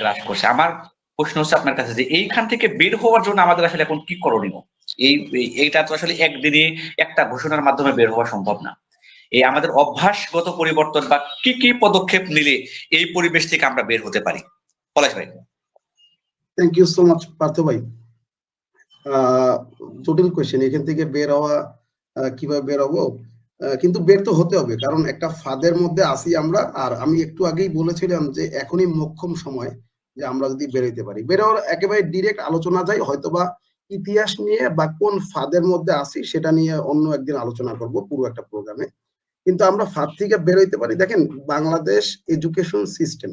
গ্রাস করছে। আমার প্রশ্ন হচ্ছে আপনার কাছে যে এইখান থেকে বের হওয়ার জন্য আমাদের আসলে এখন কি করণীয়? এই এইটা তো আসলে একদিনে একটা ঘোষণার মাধ্যমে বের হওয়া সম্ভব না। এই আমাদের অভ্যাসগত পরিবর্তন বা কি কি পদক্ষেপ নিলে এই পরিবেশ থেকে আমরা বের হতে পারি? পলাশ ভাই। Thank you so much Partha ভাই। জটিল কোয়েশ্চেন এখান থেকে বের হওয়া কীভাবে বের হব? কিন্তু বের তো হতে হবে। কারণ একটা ফাঁদের মধ্যে আসি আমরা, আর আমি একটু আগেই বলেছিলাম যে এখনই মক্ষম সময় যে আমরা যদি বেরোইতে পারি। বেরোর একেবারে ডিরেক্ট আলোচনা যাই হয়তোবা ইতিহাস নিয়ে বা কোন ফাঁদের মধ্যে আসি সেটা নিয়ে অন্য একদিন আলোচনা করব পুরো একটা প্রোগ্রামে। কিন্তু আমরা ফাঁদ থেকে বেরোইতে পারি। দেখেন, বাংলাদেশ এডুকেশন সিস্টেম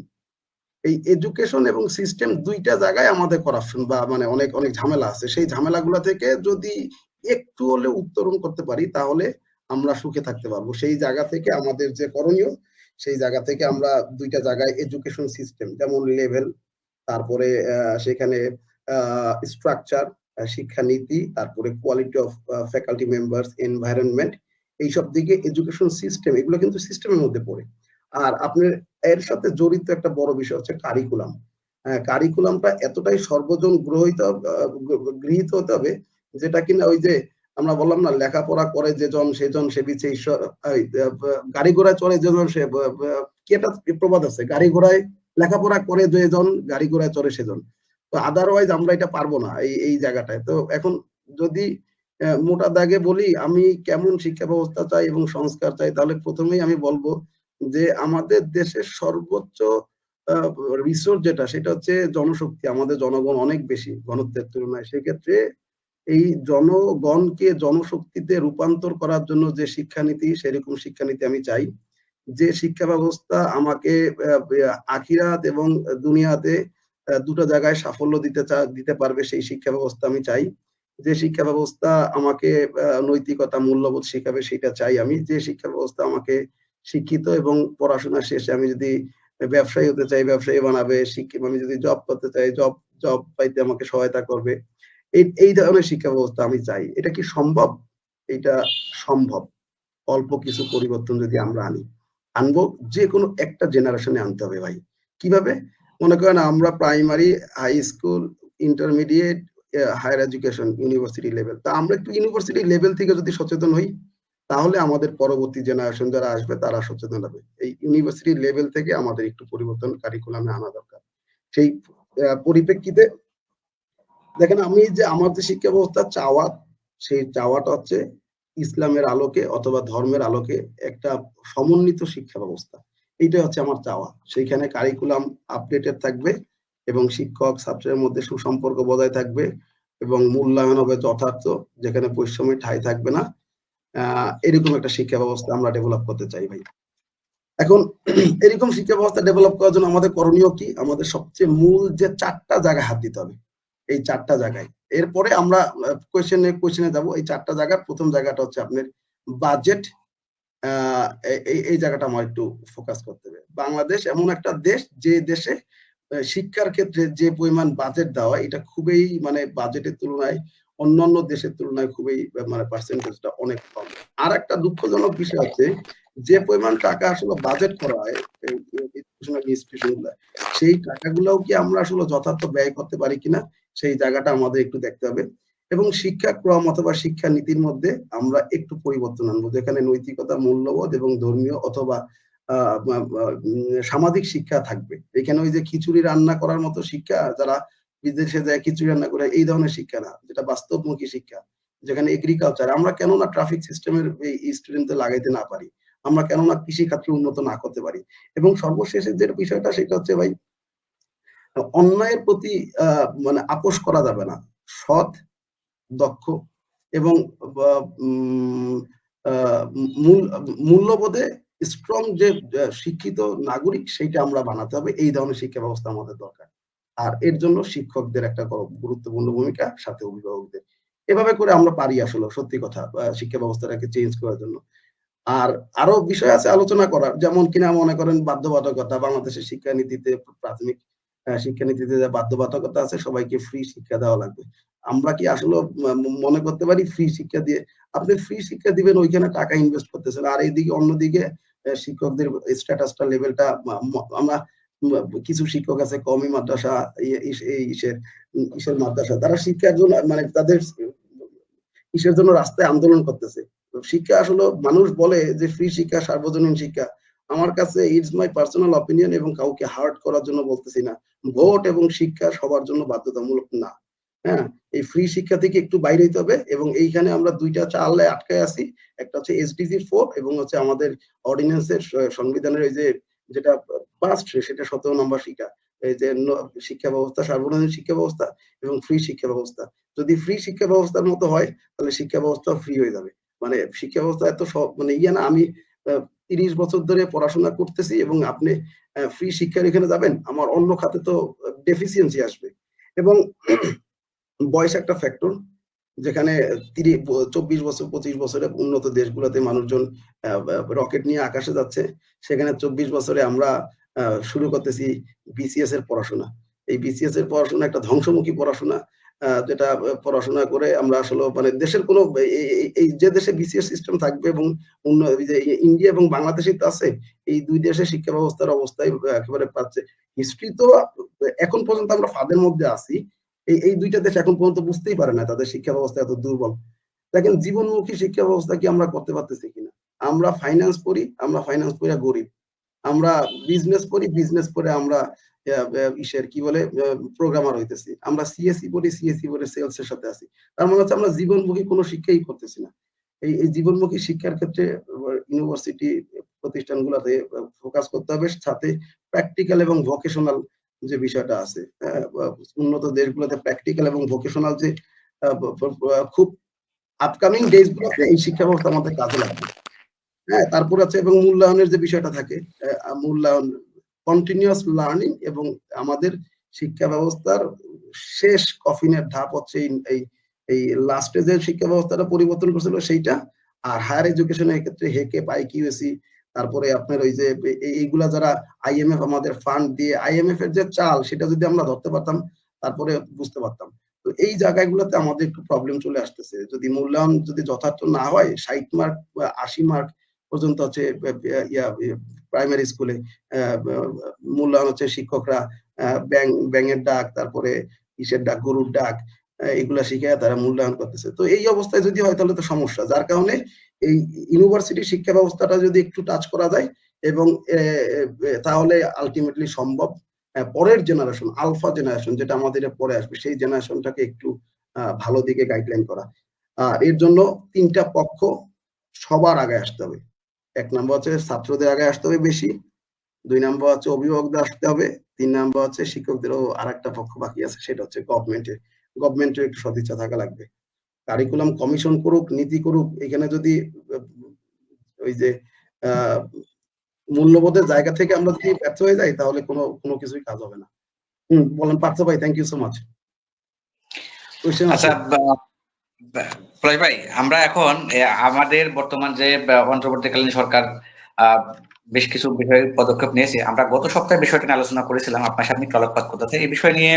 এই এডুকেশন এবং সিস্টেম দুইটা জায়গায় আমাদের করাপশন বা মানে অনেক অনেক ঝামেলা আছে। সেই ঝামেলাগুলো থেকে যদি একটু হলে উত্তরণ করতে পারি, তাহলে আমরা সুখে থাকতে পারব। সেই জায়গা থেকে আমাদের যে করণীয়, সেই জায়গা থেকে আমরা দুইটা জায়গায় এডুকেশন সিস্টেম যেমন লেভেল তারপরে সেখানে স্ট্রাকচার শিক্ষানীতি, তারপরে quality of faculty members environment এইসব দিকে এডুকেশন সিস্টেম এগুলো কিন্তু সিস্টেমের মধ্যে পড়ে। আর আপনার, এর সাথে জড়িত একটা বড় বিষয় হচ্ছে কারিকুলাম কারিকুলামটা এতটাই সর্বজন গ্রহিত গৃহীত হতে হবে, যেটা কিনা ওই যে আমরা বললাম না, লেখাপড়া করে যেজন, সেজন সে বিছে ঈশ্বর গাড়ি ঘোড়ায় চলে যেজন সে কি একটা প্রবাদ আছে। গাড়ি ঘোড়ায় লেখাপড়া করে যেজন, গাড়ি ঘোড়ায় চড়ে সেজন। তো আদারওয়াইজ আমরা এটা পারব না এই এই জায়গাটায়। তো এখন যদি মোটা দাগে বলি, আমি কেমন শিক্ষা ব্যবস্থা চাই এবং সংস্কার চাই, তাহলে প্রথমেই আমি বলব যে আমাদের দেশের সর্বোচ্চ রিসোর্স যেটা, সেটা হচ্ছে জনশক্তি, আমাদের জনগণ অনেক বেশি ঘনত্বের তুলনায়। সেক্ষেত্রে এই জনগণকে জনশক্তিতে রূপান্তর করার জন্য যে শিক্ষানীতি, সেরকম শিক্ষানীতি আমি চাই। যে শিক্ষা ব্যবস্থা আমাকে আখিরাত এবং দুনিয়াতে দুটো জায়গায় সাফল্য দিতে দিতে পারবে সেই শিক্ষা ব্যবস্থা আমি চাই। যে শিক্ষা ব্যবস্থা আমাকে নৈতিকতা, মূল্যবোধ শেখাবে সেটা চাই আমি। যে শিক্ষা ব্যবস্থা আমাকে শিক্ষিত এবং পড়াশোনা শেষে আমি যদি ব্যবসায়ী হতে চাই, ব্যবসায়ী বানাবে আমি যদি জব করতে চাই জব জব পাইতে আমাকে সহায়তা করবে। এই ধরনের শিক্ষা ব্যবস্থা আমি চাই। এটা কি সম্ভব? এটা সম্ভব। অল্প কিছু পরিবর্তন যদি আমরা আনি, আনব যে কোনো একটা জেনারেশনে আনতে হবে ভাই। কীভাবে? মনে করেন আমরা primary high school intermediate higher education university level তা আমরা একটু ইউনিভার্সিটি লেভেল থেকে যদি সচেতন হই, তাহলে আমাদের পরবর্তী জেনারেশন যারা আসবে, তারা সচেতন হবে। এই ইউনিভার্সিটি লেভেল থেকে আমাদের একটু পরিবর্তন কারিকুলামে আনা দরকার। সেই পরিপ্রেক্ষিতে দেখেন আমি যে আমার যে শিক্ষা ব্যবস্থা চাওয়া, সেই চাওয়াটা হচ্ছে ইসলামের আলোকে অথবা ধর্মের আলোকে একটা সমন্বিত শিক্ষা ব্যবস্থা এইটাই হচ্ছে আমার চাওয়া। সেইখানে কারিকুলাম আপডেটেড থাকবে এবং শিক্ষক, ছাত্রের মধ্যে সুসম্পর্ক বজায় থাকবে এবং মূল্যায়ন হবে যথার্থ, যেখানে বৈষম্যের ঠাই থাকবে না। এরকম একটা শিক্ষা ব্যবস্থা আমরা ডেভেলপ করতে চাই ভাই। এখন এরকম শিক্ষা ব্যবস্থা ডেভেলপ করার জন্য আমাদের করণীয় কি? আমাদের সবচেয়ে মূল যে চারটা জায়গায় হাত দিতে হবে। এই চারটা জায়গায়। এরপরে আমরা কোয়েশ্চেনে কোয়েশ্চেনে যাব। এই চারটা জায়গা প্রথম জায়গাটা হচ্ছে আপনার বাজেট এই এই জায়গাটা আমার একটু ফোকাস করতে হবে। বাংলাদেশ এমন একটা দেশ যে দেশে শিক্ষার ক্ষেত্রে যে পরিমাণ বাজেট দেওয়া এটা খুবই মানে বাজেটের তুলনায়, অন্যান্য দেশের তুলনায় খুবই মানে পার্সেন্টেজটা অনেক কম। আর একটা দুঃখজনক বিষয় হচ্ছে, যে পরিমাণ টাকা আসলে বাজেট করা হয় সেই টাকাগুলোও কি আমরা আসলে যথার্থ ব্যয় করতে পারি কিনা, সেই জায়গাটা আমাদের একটু দেখতে হবে। এবং শিক্ষাক্রম অথবা শিক্ষা নীতির মধ্যে আমরা একটু পরিবর্তন আনব, যেখানে নৈতিকতা, মূল্যবোধ এবং ধর্মীয় অথবা সামাজিক শিক্ষা থাকবে। এখানে ওই যে খিচুড়ি রান্না করার মতো শিক্ষা, যারা বিদেশে যায় খিচুড়ি রান্না করে, এই ধরনের শিক্ষা না, যেটা বাস্তবমুখী শিক্ষা, যেখানে এগ্রিকালচার আমরা কেন না ট্রাফিক সিস্টেমের এই স্টুডেন্টদের লাগাইতে না পারি। আমরা কেন না কৃষি খাতে উন্নত না করতে পারি। এবং সর্বশেষে যে বিষয়টা, সেটা হচ্ছে ভাই, অন্যায়ের প্রতি মানে আপোষ করা যাবে না। সৎ, দক্ষ এবং মূল্যবোধে স্ট্রং যে শিক্ষিত নাগরিক, সেইটা আমরা বানাতে হবে। এই ধরনের শিক্ষা ব্যবস্থা আমাদের দরকার। আর এর জন্য শিক্ষকদের একটা গুরুত্বপূর্ণ ভূমিকা, সাথে অভিভাবকদের। এভাবে করে আমরা পারি আসলে, সত্যি কথা শিক্ষা ব্যবস্থাটাকে চেঞ্জ করার জন্য। আর আরও বিষয় আছে আলোচনা করার। যেমন কিনা মনে করেন বাধ্যবাধকতা, বাংলাদেশের শিক্ষানীতিতে প্রাথমিক শিক্ষানীতিতে যে বাধ্যবাধকতা আছে, সবাইকে ফ্রি শিক্ষা দেওয়া লাগবে। আমরা কি আসলে মনে করতে পারি ফ্রি শিক্ষা দিয়ে? আপনি ফ্রি শিক্ষা দিবেন, ওইখানে টাকা ইনভেস্ট করতেছেন। আর এইদিকে অন্যদিকে শিক্ষকদের স্ট্যাটাসটা লেভেলটা আমরা কিছু শিক্ষক আছে, কমি মাদ্রাসা এই ইসের ইসের মাদ্রাসা। তারা শিক্ষার জন্য মানে তাদের কিসের জন্য রাস্তায় আন্দোলন করতেছে। শিক্ষা আসলে মানুষ বলে যে ফ্রি শিক্ষা, সার্বজনীন শিক্ষা। আমার কাছে ইটস মাই পার্সোনাল অপিনিয়ন এবং কাউকে হার্ট করার জন্য বলতেছি না। ভোট এবং শিক্ষা সবার জন্য বাধ্যতামূলক না। হ্যাঁ এই ফ্রি শিক্ষা থেকে একটু বাইরে হইতে হবে এবং এইখানে আমরা দুইটা চালে আটকায় আছি। একটা হচ্ছে এসডিজি ফোর এবং হচ্ছে আমাদের অর্ডিন্যান্সের সংবিধানের এই যে যেটা পাস্ট সেটা সতেরো নম্বর শিক্ষা। এই যে শিক্ষা ব্যবস্থা, সার্বজনীন শিক্ষা ব্যবস্থা এবং ফ্রি শিক্ষা ব্যবস্থা। যদি ফ্রি শিক্ষা ব্যবস্থার মতো হয়, তাহলে শিক্ষা ব্যবস্থা ফ্রি হয়ে যাবে। মানে শিক্ষা ব্যবস্থা এত সব মানে ইয়ে না, আমি তিরিশ বছর ধরে পড়াশোনা করতেছি এবং আপনি ফ্রি শিক্ষার এখানে যাবেন, আমার অন্য খাতে তো ডেফিসিয়েন্সি আসবে। এবং বয়স একটা ফ্যাক্টর যেখানে তিরিশ চব্বিশ বছর, পঁচিশ বছরে উন্নত দেশগুলোতে মানুষজন রকেট নিয়ে আকাশে যাচ্ছে, সেখানে চব্বিশ বছরে আমরা শুরু করতেছি বিসিএস এর পড়াশোনা। এই বিসিএস এর পড়াশোনা একটা ধ্বংসমুখী পড়াশোনা যেটা পড়াশোনা করে আমরা আসলে মানে দেশের কোনো, এই- যে দেশে বিসিএস সিস্টেম থাকবে এবং অন্য যে ইন্ডিয়া এবং বাংলাদেশে তো আছে, এই দুই দেশের শিক্ষা ব্যবস্থার অবস্থায় একেবারে পাচ্ছে। হিস্ট্রি তো এখন পর্যন্ত আমরা ফাঁদের মধ্যে আছি। এই এই দুইটা দেশ এখন পর্যন্ত বুঝতেই পারে না তাদের শিক্ষা ব্যবস্থা এত দুর্বল। দেখেন, জীবনমুখী শিক্ষা ব্যবস্থা কি আমরা করতে পারতেছি কিনা? আমরা ফাইন্যান্স করি, আমরা ফাইন্যান্স পড়ে গরিব। আমরা বিজনেস করি বিজনেস করে আমরা ইসের কি বলে প্রোগ্রামার হইতেছি। আমরা সিএসসি পড়ি সিএসসি পড়ে সেলস এর সাথে আছি। তার মানে হচ্ছে আমরা জীবনমুখী কোনো শিক্ষাই করতেছি না। এই এই জীবনমুখী শিক্ষার ক্ষেত্রে ইউনিভার্সিটি প্রতিষ্ঠানগুলোতে ফোকাস করতে হবে, সাথে প্র্যাকটিক্যাল এবং ভোকেশনাল যে বিষয়টা আছে উন্নত দেশগুলোতে প্র্যাকটিক্যাল এবং ভোকেশনাল যে খুব আপকামিং ডেজ গুলোতে এই শিক্ষা ব্যবস্থা আমাদের কাজে লাগবে। হ্যাঁ তারপর আছে এবং মূল্যায়নের যে বিষয়টা থাকে মূল্যায়ন কন্টিনিউয়াস লার্নিং এবং আমাদের শিক্ষা ব্যবস্থার শেষ কফিনের ধাপ হচ্ছে এই- এই লাস্টে যে শিক্ষা ব্যবস্থাটা পরিবর্তন করছিল সেইটা আর হায়ার এডুকেশনের ক্ষেত্রে হেকে পাই কিউএসি তারপরে আপনার ওই যে এই- এইগুলা যারা আইএমএফ আমাদের ফান্ড দিয়ে আইএমএফ এর যে চাল সেটা যদি আমরা ধরতে পারতাম তারপরে বুঝতে পারতাম। তো এই জায়গাগুলোতে আমাদের একটু প্রবলেম চলে আসতেছে। যদি মূল্যায়ন যদি যথার্থ না হয়, ষাট মার্ক আশি মার্ক পর্যন্ত হচ্ছে ইয়া প্রাইমারি স্কুলে মূল্যায়ন হচ্ছে শিক্ষকরা ব্যাং, ব্যাঙের ডাক, তারপরে ইসের ডাক, গরুর ডাক এগুলা শিখে তারা মূল্যায়ন করতেছে। তো এই অবস্থায় যদি হয় তাহলে তো সমস্যা, যার কারণে এই ইউনিভার্সিটি শিক্ষা ব্যবস্থাটা যদি একটু টাচ করা যায় এবং তাহলে আলটিমেটলি সম্ভব পরের জেনারেশন আলফা জেনারেশন যেটা আমাদের পরে আসবে, সেই জেনারেশনটাকে একটু ভালো দিকে গাইডলাইন করা। আর এর জন্য তিনটা পক্ষ সবার আগে আসতে হবে। এক নম্বর হচ্ছে ছাত্রদের আগে আসতে হবে বেশি, দুই নম্বর হচ্ছে অভিভাবকদের আসতে হবে, তিন নম্বর হচ্ছে শিক্ষকদেরও আর একটা পক্ষ বাকি আছে, সেটা হচ্ছে গভর্নমেন্টের গভর্নমেন্টের একটু সদিচ্ছা থাকা লাগবে। কারিকুলাম কমিশন করুক, নীতি করুক, এখানে যদি, ওই যে মূল্যবোধের জায়গা থেকে আমরা যদি ব্যর্থ হয়ে যাই, তাহলে কোনো কোনো কিছুই কাজ হবে না। হম, বলেন পার্থ ভাই থ্যাংক ইউ সো মাচ আচ্ছা ভাই, আমরা এখন আমাদের বর্তমান যে অন্তর্বর্তীকালীন সরকার বেশ কিছু বিষয়ে পদক্ষেপ নিয়েছে। আমরা গত সপ্তাহে বিষয়টা নিয়ে আলোচনা করেছিলাম। আপনার সামনে একটু আলোকপাত করতে এই বিষয় নিয়ে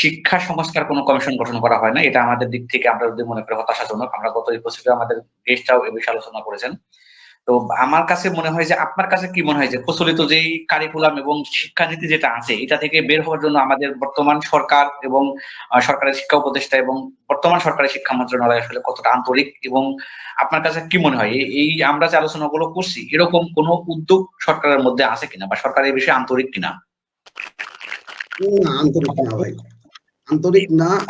শিক্ষা সংস্কার কোনো কমিশন গঠন করা হয় না। এটা আমাদের দিক থেকে আমরা যদি মনে করি হতাশাজনক, আমরা গত এপিসোডে আমাদের গেস্টরাও এ বিষয়ে আলোচনা করেছেন। তো আমার কাছে মনে হয় যে, আপনার কাছে কি মনে হয় যে, প্রচলিত যেই কারিকুলাম এবং শিক্ষানীতি যেটা আছে, এটা থেকে বের হওয়ার জন্য আমাদের বর্তমান সরকার এবং সরকারের শিক্ষা উপদেষ্টা এবং বর্তমান সরকারের শিক্ষা মন্ত্রণালয় আসলে কতটা আন্তরিক এবং আপনার কাছে কি মনে হয়? এই- আমরা যে আলোচনাগুলো করছি, এরকম কোনো উদ্যোগ সরকারের মধ্যে আছে কিনা বা সরকার এই বিষয়ে আন্তরিক কিনা? আন্তরিক না ভাই। আন্তরিক না